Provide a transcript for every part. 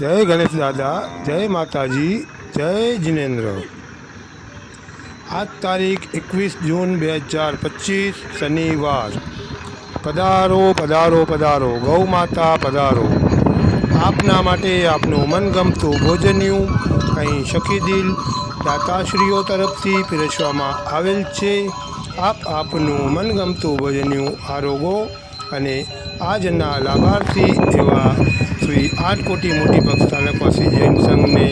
જય ગણેશ દાદા, જય માતાજી, જય જિનેન્દ્ર. આજ તારીખ એકવીસ જૂન બે હજાર પચીસ, શનિવાર. પધારો પધારો પધારો. ગૌ માતા, પધારો. આપના માટે આપનું મનગમતું ભોજન્યું અહીં શકીદિલ દાતાશ્રીઓ તરફથી પીરસવામાં આવેલ છે. આપ આપનું મનગમતું ભોજન્યું આરોગો અને આજના લાભાર્થી એવા શ્રી આઠ કોટી મોટી પક્ષસ્થાનકવાસી જૈન સંઘને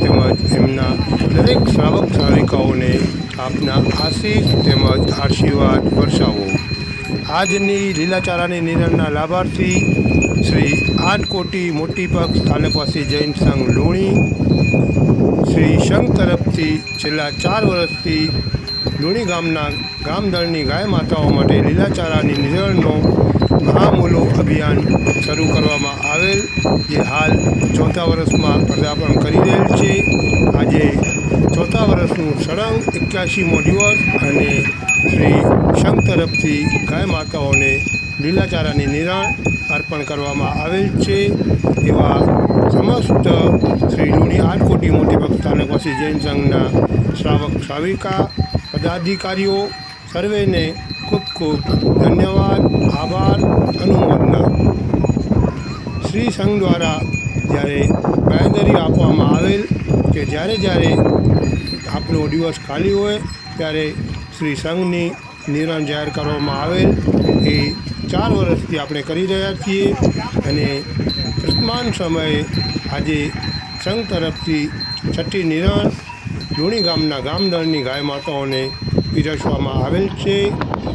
તેમજ એમના દરેક શ્રાવક શ્રાવિકાઓને આપના આશીષ તેમજ આશીર્વાદ વર્ષાવો. આજની લીલાચારાની નિરણના લાભાર્થી શ્રી આઠ કોટી મોટી પક્ષ સ્થાનકવાસી જૈન સંઘ લુણી. શ્રી સંઘ તરફથી છેલ્લા ચાર વર્ષથી લુણી ગામના ગામદળની ગાય માતાઓ માટે લીલાચારાની નિરણનો મહામૂલો અભિયાન શરૂ કરવામાં આવેલ, જે હાલ ચોથા વર્ષમાં પદાર્પણ કરી રહેલ છે. આજે ચોથા વર્ષનું સળંગ એક્યાસીમો દિવસ અને શ્રી સંઘ તરફથી ગાય માતાઓને લીલાચારાની નિરાણ અર્પણ કરવામાં આવેલ છે. એવા સમસ્ત શ્રી લુણી આઠ કોટી મોટી ભક્ત સ્થાનકવાસી જૈન સંઘના શ્રાવક શ્રાવિકા, પદાધિકારીઓ, સર્વેને ખૂબ ખૂબ ધન્યવાદ, આભાર. અનુમોદના. શ્રી સંઘ દ્વારા જ્યારે બાંયધરી આપવામાં આવેલ કે જ્યારે જ્યારે આપણો દિવસ ખાલી હોય ત્યારે શ્રી સંઘની નિર્ણય જાહેર કરવામાં આવેલ એ ચાર વર્ષથી આપણે કરી રહ્યા છીએ અને વર્તમાન સમયે આજે સંઘ તરફથી છઠ્ઠી નિરણ લુણી ગામના ગામદળની ગાય માતાઓને પીરસવામાં આવેલ છે.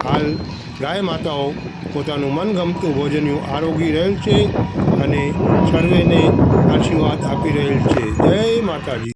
હાલ ગાય માતાઓ પોતાનું મનગમતું ભોજનનું આરોગી રહેલ છે અને સર્વેને આશીર્વાદ આપી રહેલ છે. જય માતાજી.